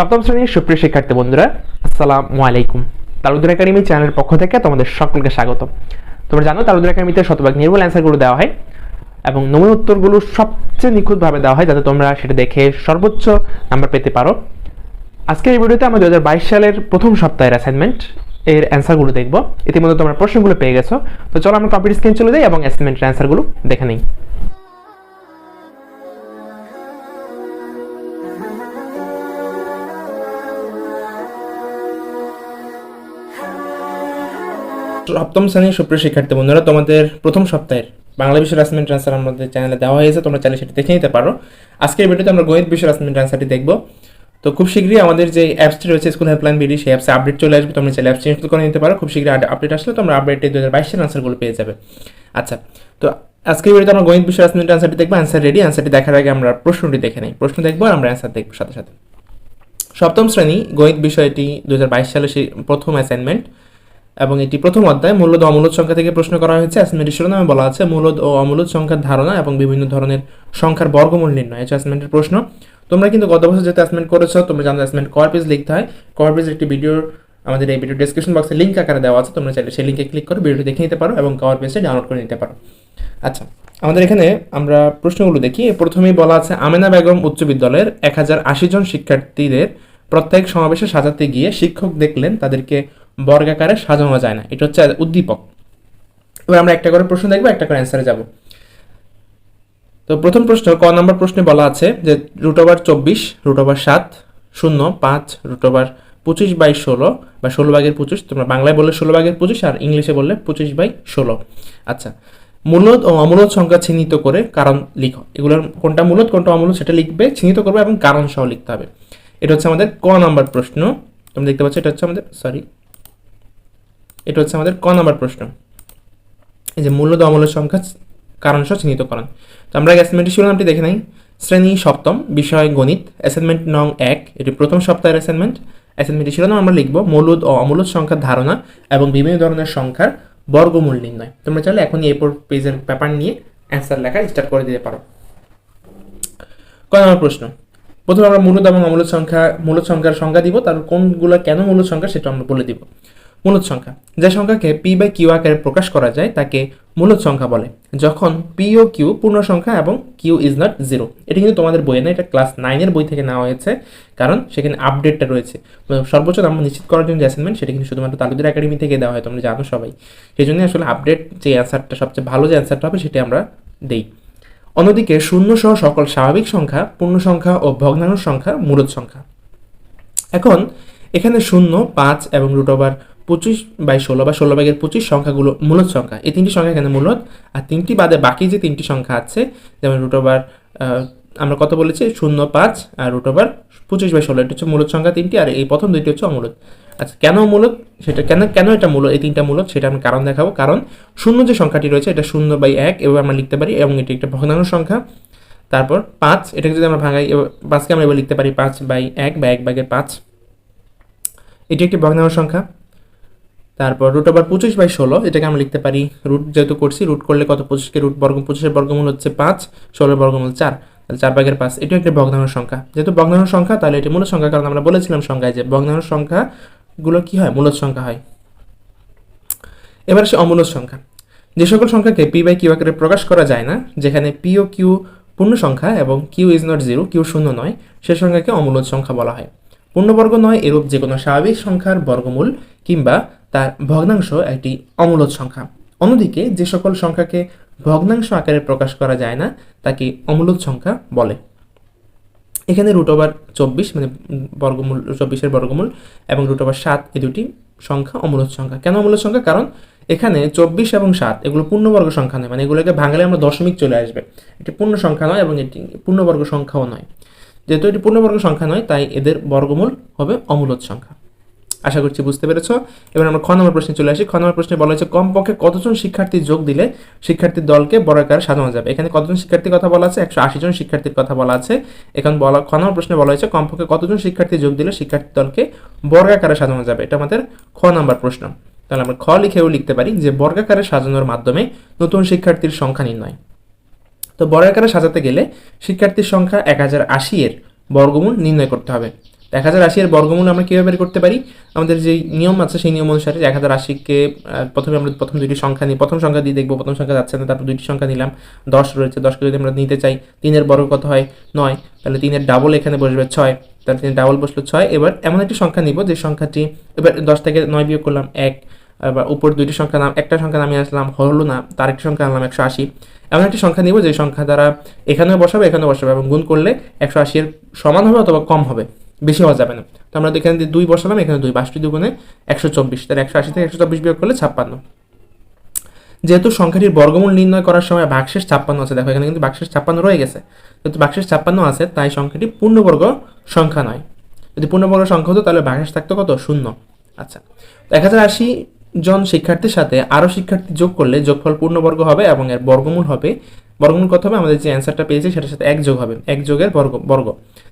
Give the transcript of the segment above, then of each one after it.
সপ্তম শ্রেণির সুপ্রিয় শিক্ষার্থী বন্ধুরা, আসসালামু আলাইকুম। তালুদুর একাডেমি চ্যানেলের পক্ষ থেকে তোমাদের সকলকে স্বাগত। তোমরা জানো তালুদুর একাডেমিতে শতভাগ নির্ভুল অ্যান্সারগুলো দেওয়া হয় এবং নমুনা উত্তরগুলো সবচেয়ে নিখুঁতভাবে দেওয়া হয় যাতে তোমরা সেটা দেখে সর্বোচ্চ নাম্বার পেতে পারো। আজকের এই ভিডিওতে আমরা দু হাজার বাইশ সালের প্রথম সপ্তাহের অ্যাসাইনমেন্ট এর অ্যান্সারগুলো দেখব। ইতিমধ্যে তোমরা প্রশ্নগুলো পেয়ে গেছো। তো চলো আমরা কম্পিউটার স্ক্রিন চলে যাই এবং অ্যাসাইনমেন্টের অ্যান্সারগুলো দেখে নিই। সপ্তম শ্রেণির সুপ্রিয় শিক্ষার্থী বন্ধুরা, তোমাদের প্রথম সপ্তাহের বাংলা বিষয়ের অ্যাসাইনমেন্ট আনসার আমাদের চ্যানেলে দেওয়া হয়েছে, তোমরা চ্যানেল সেটা দেখে নিতে পারো। আজকের ভিডিওতে আমরা গণিত বিষয়ের অ্যাসাইনমেন্ট আনসারটি দেখব। তো খুব শীঘ্রই আমাদের যে অ্যাপসটি রয়েছে স্কুল হেল্পলাইন বিডি সেই অ্যাপসে আপডেট চলে আসবে, তোমরা চাইলে অ্যাপসটি ইনস্টল করে নিতে পারো। খুব শীঘ্রই আপডেট আসলে তোমরা আপডেটে দু হাজার বাইশের আনসারগুলো পেয়ে যাবে। আচ্ছা তো আজকের ভিডিওতে আমরা গণিত বিষয়ের অ্যাসাইনমেন্ট আনসারটি দেখব অ্যান্সার রেডি অ্যান্সারটি দেখার আগে আমরা প্রশ্নটি দেখে নিই। প্রশ্ন দেখব আর আমরা অ্যান্সার দেখব সাথে সাথে। সপ্তম শ্রেণি গণিত বিষয়টি দু হাজার বাইশ সালে সেই প্রথম অ্যাসাইনমেন্ট এবং এটি প্রথম অধ্যায়, মূলদ অমূলদ সংখ্যা থেকে প্রশ্ন করা হয়েছে। অ্যাসাইনমেন্টের শিরোনামে বলা আছে, মূলদ ও অমূলদ সংখ্যার ধারণা এবং বিভিন্ন ধরনের সংখ্যার বর্গমূল নির্ণয়। এটা অ্যাসমেন্টের প্রশ্ন। তোমরা কিন্তু গত বছর যেহেতু অ্যাসমেন্ট করেছ, তোমরা জানো অ্যাসমেন্ট কর পেজ লিখতে হয়। কর পেজ একটি ভিডিওর আমাদের এই ভিডিও ডেসক্রিপশন বক্সে লিঙ্ক আকারে দেওয়া আছে। তোমরা চাইলে সেই লিঙ্কে ক্লিক করে ভিডিওটি দেখে নিতে পারো এবং কভার পেজে ডাউনলোড করে নিতে পারো। আচ্ছা আমাদের এখানে আমরা প্রশ্নগুলো দেখি। প্রথমেই বলা আছে, আমেনা বেগম উচ্চ বিদ্যালয়ের এক হাজার আশি জন শিক্ষার্থীদের প্রত্যেক সমাবেশে সাজাতে গিয়ে শিক্ষক দেখলেন তাদেরকে বর্গাকারে সাজানো যায় না। এটা হচ্ছে উদ্দীপক। এবার আমরা একটা করে প্রশ্ন দেখব, একটা করে অ্যান্সারে যাব। তো প্রথম প্রশ্ন, ক নম্বর প্রশ্নে বলা আছে যে রুট ওভার চব্বিশ রুট ওভার সাত, শূন্য, পাঁচ রুট ওভার পঁচিশ বাই ষোলো বা ষোলো ভাগের পঁচিশ, তোমরা বাংলায় বললে ষোলো ভাগের পঁচিশ আর ইংলিশে বললে পঁচিশ বাই ষোলো। আচ্ছা মূলদ ও অমূলদ সংখ্যা চিহ্নিত করে কারণ লিখো। এগুলোর কোনটা মূলদ, কোনটা অমূলদ সেটা লিখবে, চিহ্নিত করবে এবং কারণ সহ লিখতে হবে। এটা হচ্ছে আমাদের ক নাম্বার প্রশ্ন। তোমরা দেখতে পাচ্ছ, এটা হচ্ছে আমাদের সরি এটা হচ্ছে আমাদের ক নাম্বার প্রশ্ন। এই যে মূল্য অমূল্য সংখ্যা কারণ সহ চিহ্নিতকরণ তো আমরা অ্যাসাইনমেন্টের শিরোনামটি দেখে নেই। শ্রেণি সপ্তম, বিষয় গণিত অ্যাসাইনমেন্ট নং এক, এটি প্রথম সপ্তাহের অ্যাসাইনমেন্ট অ্যাসাইনমেন্টের শিরোনাম আমরা লিখব মৌলুদ ও অমূলদ সংখ্যার ধারণা এবং বিভিন্ন ধরনের সংখ্যার বর্গমূল নির্ণয়। তোমরা চাইলে এখনই এরপর পেজের পেপার নিয়ে অ্যান্সার লেখা স্টার্ট করে দিতে পারো। কয় নম্বর প্রশ্ন, প্রথমে আমরা মূলত এবং অমূলদ সংখ্যা, মূলদ সংখ্যার সংখ্যা দিব তার কোনগুলো কেন মূলদ সংখ্যা সেটা আমরা বলে দিব। মূলদ সংখ্যা। যে সংখ্যাকে পি বাই কিউ আকারে প্রকাশ করা যায়, তাকে মূলদ সংখ্যা বলে। যখন পি ও কিউ পূর্ণ সংখ্যা এবং কিউ ইজ নট জিরো এটা কিন্তু তোমাদের বইয়ে না এটা ক্লাস নাইনের বই থেকে নেওয়া হয়েছে, কারণ সেখানে আপডেটটা রয়েছে। সর্বোচ্চ নাম্বার নিশ্চিত করার জন্য অ্যাসাইনমেন্ট সেটা কিন্তু শুধুমাত্র তালুদের একাডেমি থেকে দেওয়া হয়, তোমরা জানো সবাই। সেই জন্য আসলে আপডেট যে অ্যান্সারটা সবচেয়ে ভালো যে অ্যান্সারটা হবে সেটা আমরা দেই। অন্যদিকে শূন্য সহ সকল স্বাভাবিক সংখ্যা, পূর্ণ সংখ্যা ও ভগ্নাংশ সংখ্যা মূলদ সংখ্যা। এখন এখানে শূন্য, পাঁচ এবং রুট ওভার পঁচিশ বাই ষোলো বা ষোলো ভাগের পঁচিশ সংখ্যাগুলো মূলদ সংখ্যা। এই তিনটি সংখ্যা এখানে মূলদ আর তিনটি বাদে বাকি যে তিনটি সংখ্যা আছে, যেমন রুট ওভার আমরা কত বলেছি? শূন্য, পাঁচ, আর রুট ওভার পঁচিশ বাই ষোলো। এটা হচ্ছে মূলদ সংখ্যা তিনটি, আর এই প্রথম দুইটি হচ্ছে অমূলদ আচ্ছা কেন মূলদ সেটা কেন কেন এটা মূল এই তিনটা মূলদ সেটা আমি কারণ দেখাবো। কারণ শূন্য যে সংখ্যাটি রয়েছে, এটা শূন্য বাই এক এভাবে আমরা লিখতে পারি, এবং এটি একটা ভগ্নাংশ সংখ্যা। তারপর পাঁচ, এটাকে যদি আমরা ভাঙাই পাঁচকে আমরা এবার লিখতে পারি পাঁচ বাই এক বা এক ভাগের পাঁচ। এটি একটি ভগ্নাংশ সংখ্যা। তারপর রুট ওভার পঁচিশ বাই ষোলো, এটাকে আমরা লিখতে পারি রুট যেহেতু করছি রুট করলে কত পঁচিশকে রুট বর্গ পঁচিশের বর্গমূল হচ্ছে পাঁচ, ষোলোর বর্গমূল চার। তাহলে চার ভাগের পাঁচ, এটিও একটি ভগ্নাংশ সংখ্যা। যেহেতু ভগ্নাংশ সংখ্যা, তাহলে এটি মূল সংখ্যা, কারণ আমরা বলেছিলাম সংখ্যায় যে ভগ্নাংশ সংখ্যাগুলো কি হয়? মূলত সংখ্যা হয়। এবার সে অমূলদ সংখ্যা। যে সকল সংখ্যাকে পি বাই কিউ আকারে প্রকাশ করা যায় না, যেখানে পি ও কিউ পূর্ণ সংখ্যা এবং Q is not zero Q শূন্য নয়, সে সংখ্যাকে অমূলদ সংখ্যা বলা হয়। পূর্ণবর্গ নয়, এরূপ যে কোনো স্বাভাবিক সংখ্যার বর্গমূল কিংবা তার ভগ্নাংশ একটি অমূলদ সংখ্যা। অন্যদিকে যে সকল সংখ্যাকে ভগ্নাংশ আকারে প্রকাশ করা যায় না, তাকে অমূলদ সংখ্যা বলে। এখানে রুট ওভার চব্বিশ মানে বর্গমূল, চব্বিশের বর্গমূল এবং রুট ওভার সাত এই দুটি সংখ্যা অমূলদ সংখ্যা। কেন অমূলদ সংখ্যা? কারণ এখানে চব্বিশ এবং সাত এগুলো পূর্ণবর্গ সংখ্যা নয় মানে এগুলোকে ভাঙলে আমরা দশমিক চলে আসবে। এটি পূর্ণ সংখ্যা নয় এবং এটি পূর্ণবর্গ সংখ্যাও নয়। যেহেতু এটি পূর্ণবর্গ সংখ্যা নয়, তাই এদের বর্গমূল হবে অমূলদ সংখ্যা। আশা করছি বুঝতে পেরেছ। এবার আমরা খ নম্বর প্রশ্নে চলে আসি। খ নম্বর প্রশ্নে বলা হয়েছে, কমপক্ষে কতজন শিক্ষার্থী যোগ দিলে শিক্ষার্থীর দলকে বর্গাকারে সাজানো যাবে? এখানে কতজন শিক্ষার্থীর কথা বলা আছে? একশো আশি জন শিক্ষার্থীর কথা বলা আছে। এখন বলা, খ নম্বর প্রশ্নে বলা হয়েছে, কমপক্ষে কতজন শিক্ষার্থী যোগ দিলে শিক্ষার্থী দলকে বর্গাকারে সাজানো যাবে? এটা আমাদের খ নম্বর প্রশ্ন। তাহলে আমরা খ লিখেও লিখতে পারি যে বর্গাকারে সাজানোর মাধ্যমে নতুন শিক্ষার্থীর সংখ্যা নির্ণয়। তো বর্গাকারে সাজাতে গেলে শিক্ষার্থীর সংখ্যা এক হাজার আশি এর বর্গমূল নির্ণয় করতে হবে। এক হাজার আশি এর বর্গমূল আমরা কীভাবে বের করতে পারি? আমাদের যে নিয়ম আছে, সেই নিয়ম অনুসারে এক হাজার আশিকে প্রথমে আমরা প্রথম দুইটি সংখ্যা নিই। প্রথম সংখ্যা দিয়ে দেখব, প্রথম সংখ্যা যাচ্ছে না, তারপর দুইটি সংখ্যা নিলাম। দশ রয়েছে, দশকে যদি আমরা নিতে চাই, তিনের বর্গ কত হয়? নয়। তাহলে তিনের ডাবল এখানে বসবে ছয়। তাহলে তিনের ডাবল বসল ছয়। এবার এমন একটি সংখ্যা নিব, যে সংখ্যাটি, এবার দশ থেকে নয় বিয়োগ করলাম এক। এবার উপর দুইটি সংখ্যা নাম, একটা সংখ্যা নামিয়ে আসলাম, হলো না, তার একটি সংখ্যা আনলাম একশো আশি। এমন একটি সংখ্যা নিব, যে সংখ্যা দ্বারা এখানেও বসাবে এখানেও বসাবে, এবং গুণ করলে একশো আশি এর সমান হবে অথবা কম হবে। বেশি হওয়া যাবে না। তো আমরা এখানে দুই বসালাম, এখানে দুই বাষট্টি দুগুণে একশো চব্বিশ। তাহলে একশো আশি থেকে একশো চব্বিশ বিয়োগ করলে ছাপ্পান্ন। যেহেতু সংখ্যাটির বর্গমূল নির্ণয় করার সময় ভাগশেষ ছাপ্পান্ন আছে, দেখো এখানে কিন্তু ভাগশেষ ছাপ্পান্ন রয়ে গেছে। যেহেতু ভাগশেষ ছাপ্পান্ন আছে, তাই সংখ্যাটি পূর্ণবর্গ সংখ্যা নয়। যদি পূর্ণবর্গ সংখ্যা হতো, তাহলে ভাগশেষ থাকতো কত? শূন্য। আচ্ছা এক হাজার আশি জন শিক্ষার্থীর সাথে আরও শিক্ষার্থী যোগ করলে যোগফল পূর্ণবর্গ হবে এবং এর বর্গমূল হবে। বর্গমূল কত হবে? আমাদের যে অ্যান্সারটা পেয়েছি, সেটার সাথে এক যোগ হবে। এক যোগের বর্গ বর্গ।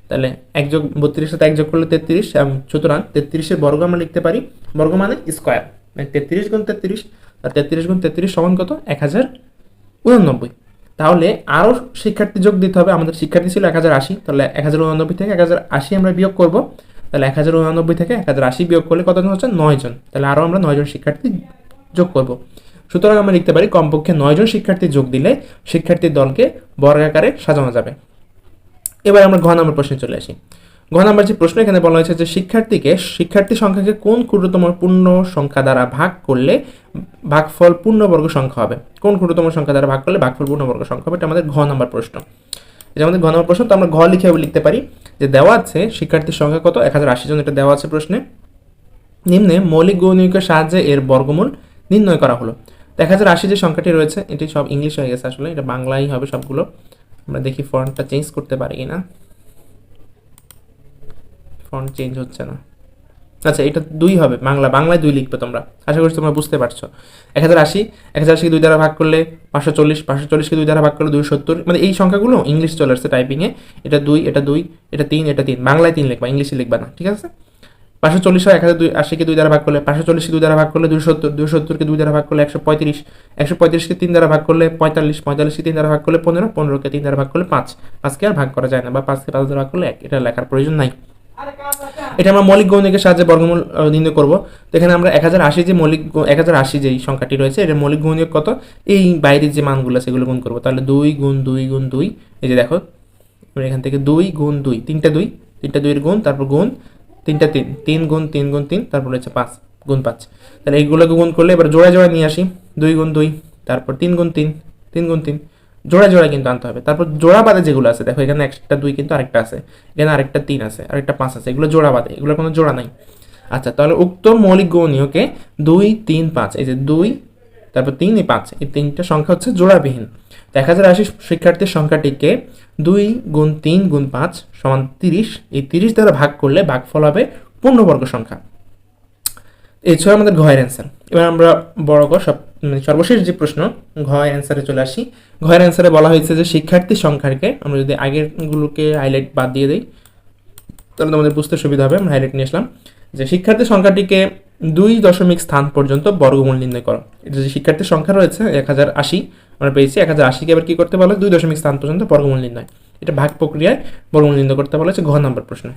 তাহলে এক যোগ বত্রিশের সাথে এক যোগ করলে তেত্রিশ, এবং সুতরাং তেত্রিশের বর্গ আমরা লিখতে পারি, বর্গ মানে স্কোয়ার মানে তেত্রিশ গুণ তেত্রিশ, আর তেত্রিশ গুণ তেত্রিশ সমান কত? এক হাজার উননব্বই। তাহলে আরও শিক্ষার্থী যোগ দিতে হবে, আমাদের শিক্ষার্থী ছিল এক হাজার আশি, তাহলে এক হাজার উননব্বই থেকে এক হাজার আশি আমরা বিয়োগ করব। তাহলে এক হাজার উননব্বই থেকে এক হাজার আশি বিয়োগ করলে কতজন হচ্ছে? নয় জন। তাহলে আরও আমরা নয় জন শিক্ষার্থী যোগ করব। সুতরাং আমরা লিখতে পারি, কমপক্ষে নয় জন শিক্ষার্থী যোগ দিলে শিক্ষার্থীর দলকে বর্গাকারে সাজানো যাবে। এবার আমরা ঘ নম্বর প্রশ্নে চলে আসি। ঘ নম্বর যে প্রশ্ন এখানে বলা হয়েছে যে শিক্ষার্থীকে, শিক্ষার্থী সংখ্যাকে কোন ক্ষুদ্রতম পূর্ণ সংখ্যা দ্বারা ভাগ করলে ভাগফল পূর্ণবর্গ সংখ্যা হবে? কোন ক্ষুদ্রতম সংখ্যা দ্বারা ভাগ করলে ভাগফল পূর্ণবর্গ সংখ্যা হবে? এটা আমাদের ঘ নম্বর প্রশ্ন। এটা আমাদের ঘ নম্বর প্রশ্ন, তো আমরা ঘ লিখে লিখতে পারি যে দেওয়া আছে শিক্ষার্থীর সংখ্যা কত? এক হাজার আশি জন এটা দেওয়া আছে প্রশ্নে। নিম্নে মৌলিক গৌণিকের সাহায্যে এর বর্গমূল নির্ণয় করা হলো। এক হাজার আশি যে সংখ্যাটি রয়েছে, এটি সব ইংলিশ হয়ে গেছে আসলে, এটা বাংলাই হবে সবগুলো। আমরা দেখি ফন্টটা চেঞ্জ করতে পারি কিনা। ফন্ট চেঞ্জ হচ্ছে না। আচ্ছা এটা দুই হবে, বাংলা, বাংলায় দুই লিখবে তোমরা। আশা করছি তোমরা বুঝতে পারছ। এক হাজার আশি, এক হাজার আশিকে দুই দ্বারা ভাগ করলে পাঁচশো চল্লিশ, পাঁচশো চল্লিশকে দুই দ্বারা ভাগ করলে দুই সত্তর। মানে এই সংখ্যাগুলো ইংলিশ চলে আসছে টাইপিংয়ে এটা দুই এটা দুই, এটা তিন এটা তিন। বাংলায় তিন লিখবা, ইংলিশে লিখবা না, ঠিক আছে? পাঁচশো চল্লিশ হয় এক হাজার দুই আশিকে দুই দ্বারা ভাগ করলে পাঁচশো চল্লিশকে দুই দ্বারা ভাগ করলে দুই সত্তর দুই সত্তরকে দুই দ্বারা ভাগ করলে একশো পঁয়ত্রিশ, একশো পঁয়ত্রিশকে তিন দ্বারা ভাগ করলে পঁয়তাল্লিশ, পঁয়তাল্লিশকে তিন দ্বারা ভাগ করলে পনেরো, পনেরোকে তিন দ্বারা ভাগ করলে পাঁচ। পাঁচকে আর ভাগ করা যায় না বা পাঁচকে পাঁচ দ্বারা ভাগ করলে এক, এটা লেখার প্রয়োজন নাই। এটা আমরা মৌলিক গণিকের সাহায্যে বর্গমূল নির্ণয় করব। তো এখানে আমরা এক হাজার আশি যে মৌলিক এক হাজার আশি যেই সংখ্যাটি রয়েছে এটা মৌলিক গণিক কত? এই বাইরের যে মানগুলো সেগুলো গুণ করব। তাহলে দুই গুণ দুই গুণ দুই, এই যে দেখো এখান থেকে দুই গুণ দুই, তিনটা দুই, তিনটা দুইয়ের গুণ, তারপর গুণ তিনটা তিন তিন গুণ তিন গুণ তিন, তারপর হচ্ছে পাঁচ, গুণ পাঁচ। তাহলে এইগুলোকে গুণ করলে এবার জোড়া জোড়া নিয়ে আসি, দুই গুণ দুই, তারপর তিন গুণ তিন তিন গুণ তিন জোড়া জোড়া কিন্তু আনতে হবে। তারপর জোড়া বাদে যেগুলো আছে, দেখো এখানে একটা দুই কিন্তু আরেকটা আছে, এখানে আরেকটা তিন আছে, আরেকটা পাঁচ আছে, এগুলো জোড়া বাদে এগুলো কোনো জোড়া নাই। আচ্ছা তাহলে উক্ত মৌলিক গৌণীয়কে দুই, তিন, পাঁচ, এই যে দুই তারপর তিন এই পাঁচ, এই তিনটা সংখ্যা হচ্ছে জোড়াবিহীন। তো এক হাজার আশি শিক্ষার্থীর সংখ্যাটিকে দুই গুণ তিন গুণ পাঁচ সমান তিরিশ, এই তিরিশ দ্বারা ভাগ করলে ভাগফল হবে পূর্ণবর্গ সংখ্যা। এছাড়া আমাদের ঘয়ের অ্যান্সার এবার আমরা বড় সব মানে সর্বশেষ যে প্রশ্ন ঘয়ের অ্যান্সারে চলে আসি। ঘয়ের অ্যান্সারে বলা হয়েছে যে শিক্ষার্থী সংখ্যাকে আমরা যদি আগেরগুলোকে হাইলাইট বাদ দিয়ে দিই, তাহলে তোমাদের বুঝতে সুবিধা হবে, আমরা হাইলাইট নিয়ে আসলাম। যে শিক্ষার্থী সংখ্যাটিকে দুই দশমিক স্থান পর্যন্ত বর্গমূল নির্ণয় করো। এটা যে শিক্ষার্থীর সংখ্যা রয়েছে, এক হাজার আশি, আমরা পেয়েছি এক হাজার আশিকে এবার কী করতে বলে? দুই দশমিক স্থান পর্যন্ত বর্গমূল নির্ণয়। এটা ভাগ প্রক্রিয়ায় বর্গমূল নির্ণয় করতে বলেছে ঘ নম্বর প্রশ্ন।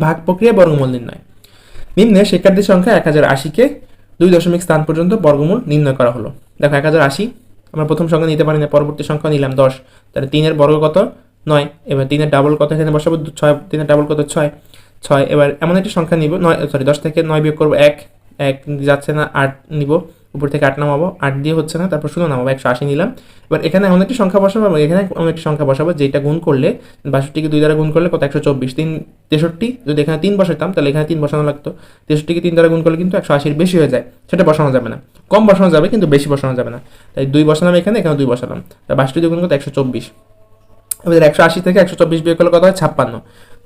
ভাগ প্রক্রিয়ায় বর্গমূল নির্ণয়। নিম্নে শিক্ষার্থীর সংখ্যা এক হাজার আশিকে দুই দশমিক স্থান পর্যন্ত বর্গমূল নির্ণয় করা হলো। দেখো, এক হাজার আশি, আমরা প্রথম সংখ্যা নিতে পারি না পরবর্তী সংখ্যা নিলাম দশ। তাহলে তিনের বর্গ কত? নয়। এবার তিনের ডাবল কত এখানে বসাবো? ছয়, তিনের ডাবল কত? ছয়। ছয়, এবার এমন একটি সংখ্যা নিব, নয় সরি দশ থেকে নয় বিয়োগ করব এক এক যাচ্ছে না, আট নিব, উপর থেকে আট নামাবো, আট দিয়ে হচ্ছে না, তারপর শূন্য নামাবো, একশো আশি নিলাম। এবার এখানে এমন একটি সংখ্যা বসাবো, এবং এখানে এমন একটি সংখ্যা বসাবো, যেটা গুণ করলে, বাষট্টিকে দুই দ্বারা গুণ করলে কত? একশো চব্বিশ, তিন, তেষট্টি, যদি এখানে তিন বসাতাম তাহলে এখানে তিন বসানো লাগতো। তেষট্টিকে তিন দ্বারা গুণ করলে কিন্তু একশো আশির বেশি হয়ে যায়, সেটা বসানো যাবে না। কম বসানো যাবে, কিন্তু বেশি বসানো যাবে না। তাই দুই বসালাম এখানে এখানে দুই বসালাম। তাই বাষট্টি দিয়ে গুণ করতে একশো চব্বিশ। এবার একশো আশি থেকে একশো চব্বিশ বিয়োগ করলে কত হয়? ছাপ্পান্ন।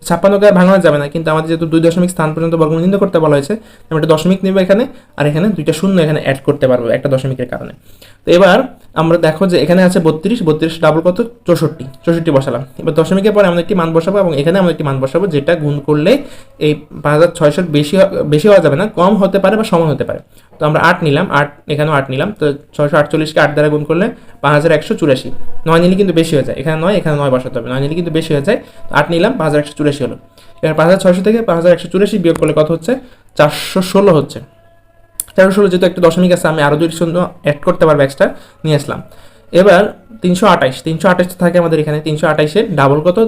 ছাপ্পান্নকে আর ভাঙানো যাবে না, কিন্তু আমাদের যেহেতু দুই দশমিক স্থান পর্যন্ত বর্গমূল নির্ণয় করতে বলা হয়েছে, আমরা একটা দশমিক নেব এখানে, আর এখানে দুইটা শূন্য এখানে অ্যাড করতে পারব একটা দশমিকের কারণে। তো এবার আমরা দেখো যে এখানে আছে বত্রিশ বত্রিশ ডাবল কত? চৌষট্টি চৌষট্টি বসালাম। এবার দশমিকের পরে আমরা একটি মান বসাবো এবং এখানে আমরা একটি মান বসাবো যেটা গুণ করলে এই পাঁচ হাজার ছয়শোর বেশি বেশি হওয়া যাবে না, কম হতে পারে বা সমান হতে পারে। তো আমরা আট নিলাম, আট, এখানেও আট নিলাম। তো ছয়শো আটচল্লিশকে আট দ্বারা গুণ করলে পাঁচ হাজার একশো চুরাশি। নয় নিলে কিন্তু বেশি হয়ে যায়। এখানে নয় এখানে নয় বসাতে হবে। নয় নিলে কিন্তু বেশি হয়ে যায়। তো আট নিলাম, পাঁচ হাজার একশো চুরাশি হলো। এবার পাঁচ হাজার ছয়শো থেকে পাঁচ হাজার একশো চুরাশি বিয়োগ করলে কত হচ্ছে? চারশো ষোলো হচ্ছে। চারশো ষোলো যেহেতু একটা দশমিক আছে, আমি আরও দুই শূন্য অ্যাড করতে পারব এক্সট্রা নিয়ে আসলাম। এবার তিনশো আঠাইশ তিনশো আঠাইশ থাকে আমাদের এখানে। তিনশো আঠাইশের ডাবল কত?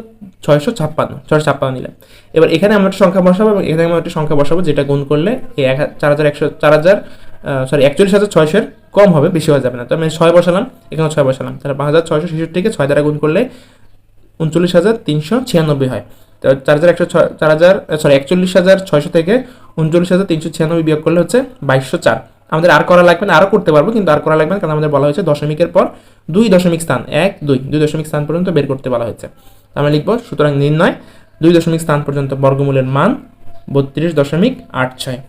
ছয়শো ছাপ্পান্ন ছয়শো ছাপ্পান্ন নিলাম। এবার এখানে আমরা একটা সংখ্যা বসাবো এবং এখানে আমরা একটা সংখ্যা বসাবো, যেটা গুণ করলে এক চার হাজার একশো, চার হাজার সরি একচল্লিশ হাজার ছয়শের কম হবে, বেশি হয়ে যাবে না। তো আমি ছয় বসালাম এখানে ছয় বসালাম। তাহলে পাঁচ হাজার ছয়শো ছেষট্টিকে ছয় দ্বারা গুণ করলে উনচল্লিশ হাজার তিনশো ছিয়ানব্বই হয়। তো চার হাজার একশো ছয়, চার হাজার সরি একচল্লিশ হাজার ছয়শো থেকে উনচল্লিশ হাজার তিনশো ছিয়ানব্বই বিয়োগ করলে হচ্ছে বাইশশো চার। আমাদের আর করা লাগবে না, আরও করতে পারব, কিন্তু আর করা লাগবে না, কারণ আমাদের বলা হয়েছে দশমিকের পর দুই দশমিক স্থান, এক, দুই দুই দশমিক স্থান পর্যন্ত বের করতে বলা হয়েছে। আমরা লিখব, সুতরাং নির্ণয়, দুই দশমিক স্থান পর্যন্ত বর্গমূলের মান বত্রিশ দশমিক আট ছয়।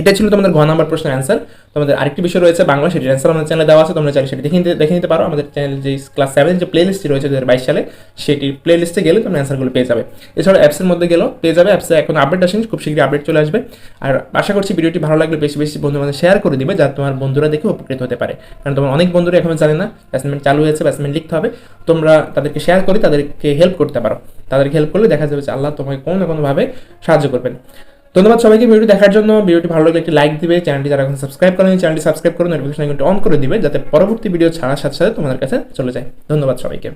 এটা ছিল তোমাদের ঘ নাম্বার প্রশ্নের অ্যান্সার তোমাদের আরেকটি বিষয় রয়েছে, বাংলা সেটির অ্যান্সার আমাদের চ্যানেলে দেওয়া আছে, তোমরা চাইলে সেটি দেখে নিতে দেখে নিতে পারো। আমাদের চ্যানেল যে ক্লাস সেভেন যে প্লে লিস্টটি রয়েছে দু বাইশ সালে, সেটির প্লে লিস্টে গেলে তোমরা অ্যান্সারগুলো পেয়ে যাবে। এছাড়া অ্যাপসের মধ্যে গেলেও পেয়ে যাবে। অ্যাপসে এখন আপডেট আসেনি, খুব শীঘ্রই আপডেট চলে আসবে। আর আশা করছি ভিডিওটি ভালো লাগলে বেশি বেশি বন্ধু আমাদের শেয়ার করে দিবে, যাতে তোমার বন্ধুরা দেখে উপকৃত হতে পারে। কারণ তোমার অনেক বন্ধুরা এখনও জানে না অ্যাসাইনমেন্ট চালু হয়েছে অ্যাসাইনমেন্ট লিখতে হবে। তোমরা তাদেরকে শেয়ার করে তাদেরকে হেল্প করতে পারো। তাদেরকে হেল্প করলে দেখা যাবে যে আল্লাহ তোমাকে কোনো না কোনোভাবে সাহায্য করবেন। ধন্যবাদ সবাইকে ভিডিও দেখার জন্য। ভিডিওটি ভালো লাগলে একটি লাইক দিবে। চ্যানেলটি যারা এখন সাবস্ক্রাইব করেন চ্যানেলটি সাবস্ক্রাইব করে নোটিফিকেশন আইকনটি অন করে দিবে, যাতে পরবর্তী ভিডিও ছাড়ার সাথে সাথে তোমাদের কাছে চলে যায়। ধন্যবাদ সবাইকে।